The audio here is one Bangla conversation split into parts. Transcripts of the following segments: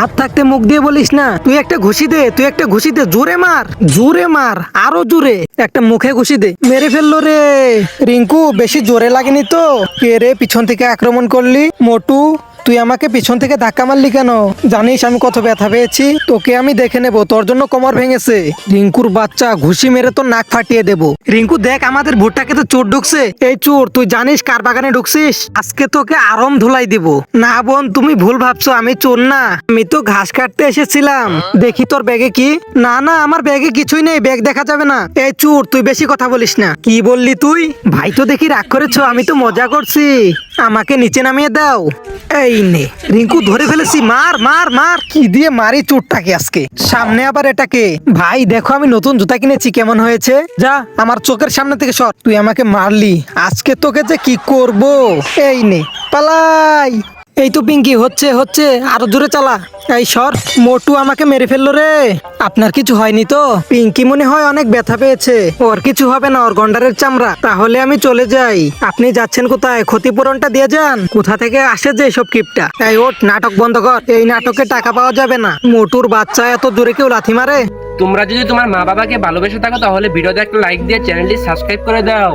হাত থাকতে মুখ দিয়ে বলিস না, তুই একটা ঘুষি দে, তুই একটা ঘুষি দে, জোরে মার জোরে মার, আরও জোরে, একটা মুখে ঘুষি দে। মেরে ফেলল রে। রিঙ্কু, বেশি জোরে লাগেনি তো। কে রে, পিছন থেকে আক্রমণ করলি? মোটু তুই আমাকে পিছন থেকে ধাক্কা মারলি কেন? জানিস আমি কত ব্যথা পেয়েছি? তোকে আমি দেখে নেব, তোর জন্য কোমর ভেঙেছে। রিঙ্কুর বাচ্চা ঘুষি মেরে তোর নাক ফাটিয়ে দেবো। রিঙ্কু, দেখ আমাদের ভুট্টাকে তো চোর ঢুকছে। এই চোর, তুই জানিস কার বাগানে ঢুকছিস? আজকে তোকে আরম ধুলাই দিব। না বোন, তুমি ভুল ভাবছ, আমি চোর না। আমি তো ঘাস কাটতে এসেছিলাম। দেখি তোর ব্যাগে কি? না না, আমার ব্যাগে কিছুই নেই, ব্যাগ দেখা যাবে না। এই চোর, তুই বেশি কথা বলিস না। কি বললি তুই? ভাই তো দেখি রাগ করেছ, আমি তো মজা করছি। আমাকে নিচে নামিয়ে দাও। এই নে, রিঙ্কু ধরে ফেলেছি, মার মার মার। কি দিয়ে মারি চোরটাকে আজকে? সামনে আবার এটাকে? ভাই, দেখো আমি নতুন জুতা কিনেছি, কেমন হয়েছে? যা, আমার চোখের সামনে থেকে সর। তুই আমাকে মারলি, আজকে তোকে যে কি করব? এই নে, পালাই। এই তো পিঙ্কি হচ্ছে হচ্ছে আরও জোরে চালা। এই সর মোটু আমাকে মেরে ফেলল রে। আপনার কিছু হয়নি তো? পিঙ্কি মনে হয় অনেক ব্যথা পেয়েছে। ওর কিছু হবে না ওর গন্ডারের চামড়া। তাহলে আমি চলে যাই। আপনি যাচ্ছেন কোথায়? ক্ষতিপূরণটা দিয়ে যান। কোথা থেকে আসে যে সব কিপটা? এই ওট নাটক বন্ধ কর। এই নাটকে টাকা পাওয়া যাবে না। মোটুর বাচ্চা এত দূরে কেউ লাথি মারে? তোমরা যদি তোমার মা বাবাকে ভালোবেসে থাকো তাহলে ভিডিওতে একটা লাইক দিয়ে চ্যানেলটি সাবস্ক্রাইব করে দাও।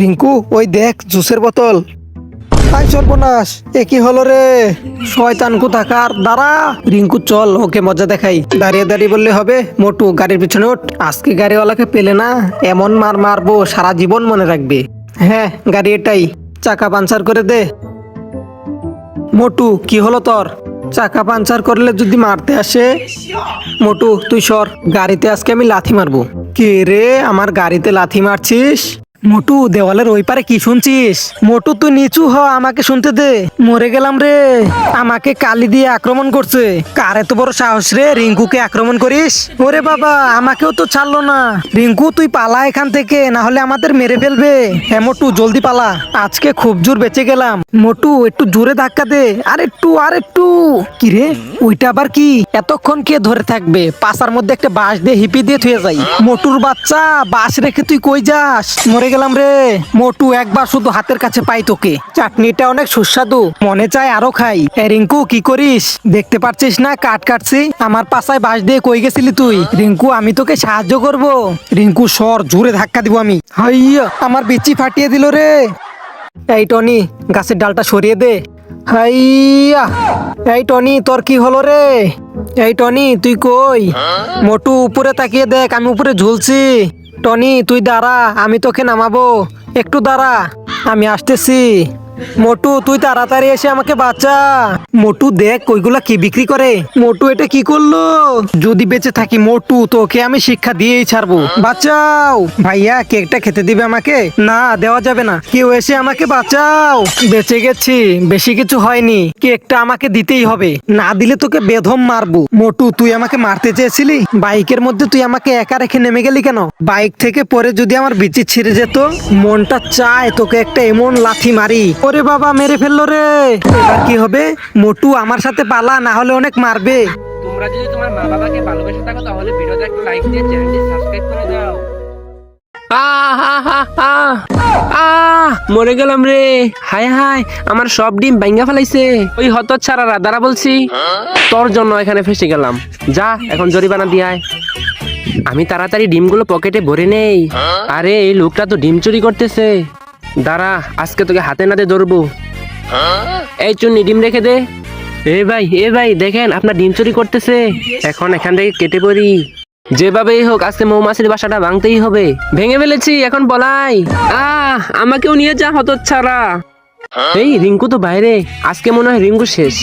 রিঙ্কু ওই দেখ জুসের বোতল। আই সর্বনাশ, এ কি হলো রে? শয়তান কোথাকার? দাঁড়া। রিঙ্কু, চল, ওকে মজা দেখাই। দাঁড়িয়ে দাঁড়িয়ে বললে হবে, মোটু, গাড়ির পিছনে ওঠ। আজকে গাড়িওয়ালাকে পেলে না, এমন মার মারবো, সারা জীবন মনে রাখবে। হ্যাঁ গাড়ি এটাই। চাকা পাঞ্চার করে দে। মোটু, কি হলো তোর? চাকা পাঞ্চার করলে যদি মারতে আসে? মোটু, তুই সর, গাড়িতে আজকে আমি লাথি মারবো। কে রে, আমার গাড়িতে লাথি মারছিস? মোটু, দেওয়ালের ওই পারে কি শুনছিস? মোটু, তুই নিচু হ, আমাকে শুনতে দে। মরে গেলাম রে। আমাকে কালি দিয়ে আক্রমণ করছে। কার এত বড় সাহস রে? রিঙ্কুকে আক্রমণ করিস? ওরে বাবা, আমাকেও তো ছাড়লো না। রিঙ্কু, তুই পালা এখান থেকে, না হলে আমাদের মেরে ফেলবে। হ্যাঁ মোটু, জলদি পালা। আজকে খুব জোর বেঁচে গেলাম। মোটু, একটু জোরে ধাক্কা দে। আর একটু আর একটু কি রে? ওইটা আবার কি? এতক্ষণ কে ধরে থাকবে? পাশার মধ্যে একটা বাঁশ দিয়ে হিপি দিয়ে থুয়ে যাই। মোটুর বাচ্চা, বাঁশ রেখে তুই কই যাস? মরে গেলাম রে। মোটু একবার শুধু হাতের কাছে পাই তোকে। চাটনিটা অনেক সুস্বাদু মনে চায় আরও খাই। রিঙ্কু কি করিস? দেখতে পাচ্ছিস না কাট কাটছি? আমার পাশায় বাঁশ দিয়ে কই গেছিলি তুই? রিঙ্কু আমি তোকে সাহায্য করব। রিঙ্কু সর জোরে ধাক্কা দিব আমি। হাইয়া আমার বিচি ফাটিয়ে দিল রে। এই টনি গাছের ডালটা সরিয়ে দে। হাইয়া এই টনি তোর কি হলো রে? এই টনি তুই কই? মোটু উপরে তাকিয়ে দেখ আমি উপরে ঝুলছি। টনি তুই দাঁড়া আমি তোকে নামাবো। একটু দাঁড়া আমি আসতেছি। মোটু, তুই তাড়াতাড়ি এসে আমাকে বাঁচা। মোটু, দেখ কইগুলা কি বিক্রি করে? মোটু, এটা কি করল? যদি বেঁচে থাকি মোটু, তোকে আমি শিক্ষা দিয়েই ছাড়বো। বাঁচাও। ভাইয়া, কেকটা খেতে দিবে আমাকে? না, দেওয়া যাবে না। কেউ এসে আমাকে বাঁচাও। বেঁচে গেছি। বেশি কিছু হয়নি। কেকটা আমাকে দিতেই হবে। না দিলে তোকে বেধম মারবো। মোটু, তুই আমাকে মারতে চেয়েছিলি? বাইকের মধ্যে তুই আমাকে একা রেখে নেমে গেলি কেন? বাইক থেকে পরে যদি আমার বিচি ছিঁড়ে যেত, মনটা চায় তোকে একটা এমন লাথি মারি। ওরে বাবা মেরে ফেলল রে। এবার কি হবে? মোটু আমার সাথে পালা না হলে অনেক মারবে। তোমরা যদি তোমার মা বাবাকে ভালোবেসে থাকো তাহলে ভিডিওতে একটা লাইক দিয়ে চ্যানেলটি সাবস্ক্রাইব করে দাও। মরে গেলাম রে। হায় হায় আমার সব ডিম ভাঙ্গা ফেলাইছে। ওই হত ছাড়া দাঁড়া বলছি। তোর জন্য এখানে ফেসে গেলাম। যা এখন জরিমানা দিয়ে আয়। আমি তাড়াতাড়ি ডিমগুলো পকেটে ভরে নেই। আরে এই লোকটা তো ডিম চুরি করতেছে। দাঁড়া, আজকে তোকে হাতে নাতে ধরবো। এই চুন্নি, ডিম রেখে দে। এ ভাই এ ভাই, দেখেন আপনার ডিম চুরি করতেছে। এখন এখান থেকে কেটে পড়ি। যেভাবেই হোক, আজকে মৌমাছির বাসাটা ভাঙতেই হবে। ভেঙে ফেলেছি, এখন বলাই। আহ, আমাকেও নিয়ে যা হত ছাড়া এই, রিঙ্কু তো বাইরে। আজকে মনে হয় রিঙ্কু শেষ।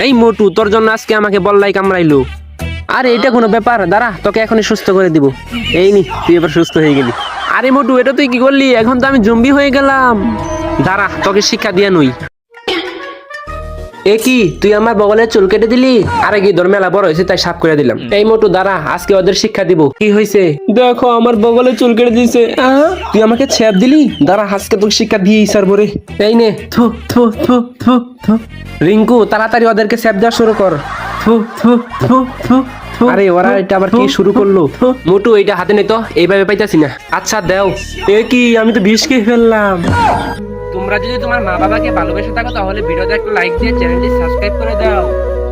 এই, মোটু, তোর জন্য আজকে আমাকে বললাই কামড়াইলো। আরে, এটা কোনো ব্যাপার। দাঁড়া, তোকে এখনই সুস্থ করে দিব। এই নি, তুই এবার সুস্থ হয়ে গেলি। আরে মোটু এটা তুই কি করলি? এখন তো আমি জম্বি হয়ে গেলাম। দাঁড়া তোকে শিক্ষা দিয়ে নই। এ কি তুই আমার বগলের চুল কেটে দিলি? আরে কি তোর মেলা বড় হয়েছে তাই সাফ করে দিলাম। এই মোটু দাঁড়া আজকে ওদের শিক্ষা দিব। কি হয়েছে? দেখো আমার বগলে চুল কেটে দিয়েছে। তুই আমাকে ছেপ দিলি? দাঁড়া আজকে তোকে শিক্ষা দিয়েই সারবো রে। এই নে থু থু থু থু থু। রিঙ্কু তাড়াতাড়ি ওদেরকে ছেপ দেওয়া শুরু কর। থু থু থু থু। আরে ওরা এটা আবার কি শুরু করল? মোটু এইটা হাতে নেই তো এইভাবে পাইতাছি না। আচ্ছা দেও। এ কি আমি তো বিষ খেয়ে ফেললাম। তোমরা যদি তোমার মা বাবাকে ভালোবেসে থাকো তাহলে ভিডিওতে একটা লাইক দিয়ে চ্যানেলটি সাবস্ক্রাইব করে দাও।